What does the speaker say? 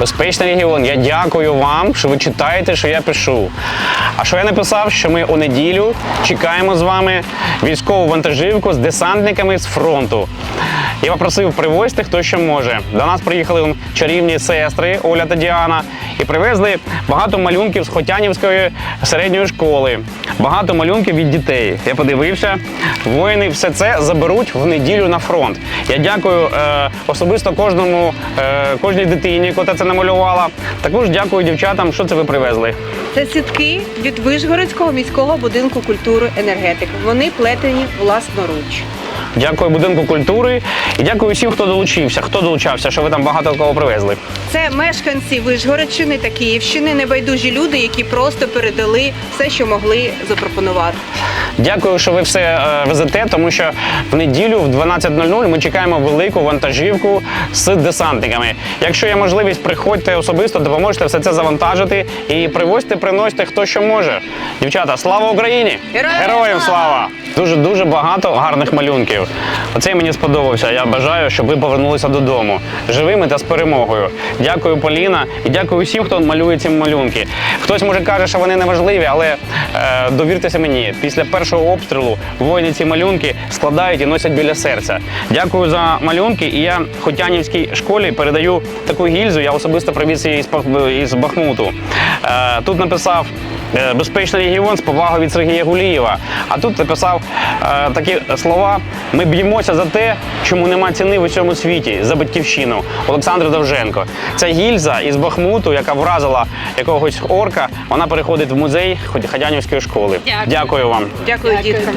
Безпечний регіон. Я дякую вам, що ви читаєте, що я пишу. А що я написав, що ми у неділю чекаємо з вами військову вантажівку з десантниками з фронту. Я попросив привозьте хто що може. До нас приїхали чарівні сестри Оля та Діана і привезли багато малюнків з Хотянівської середньої школи. Багато малюнків від дітей. Я подивився, воїни все це заберуть в неділю на фронт. Я дякую е, особисто кожному, е, кожній дитині, яка це намалювала. Також дякую дівчатам, що це ви привезли. Це сітки від Вишгородського міського будинку культури енергетики. Вони плетені власноруч. Дякую будинку культури і дякую всім, хто долучився. Хто долучався, що ви там багато кого привезли. Це мешканці Вишгородщини та Київщини, небайдужі люди, які просто передали все, що могли запропонувати. Дякую, що ви все е, везете, тому що в неділю в 12.00 ми чекаємо велику вантажівку з десантниками. Якщо є можливість, приходьте особисто, допоможете все це завантажити і привозьте, приносьте хто що може. Дівчата, слава Україні! Героям слава! Дуже дуже багато гарних малюнків. Оцей мені сподобався. Я бажаю, щоб ви повернулися додому живими та з перемогою. Дякую, Поліна, і дякую всім, хто малює ці малюнки. Хтось може каже, що вони не важливі, але е, довіртеся мені. Після першого обстрілу воїни ці малюнки складають і носять біля серця. Дякую за малюнки. І я Хотянівській школі передаю таку гільзу. Я особисто привіз її із Бахмуту. Е, тут написав. Е, Безпечний регіон з повагою від Сергія Гулієва. А тут написав е, такі слова: ми б'ємося за те, чому нема ціни в усьому світі за батьківщину. Олександр Довженко. Ця гільза із Бахмуту, яка вразила якогось орка, вона переходить в музей Ходянівської школи. Дякую. Дякую вам. Дякую, дітка.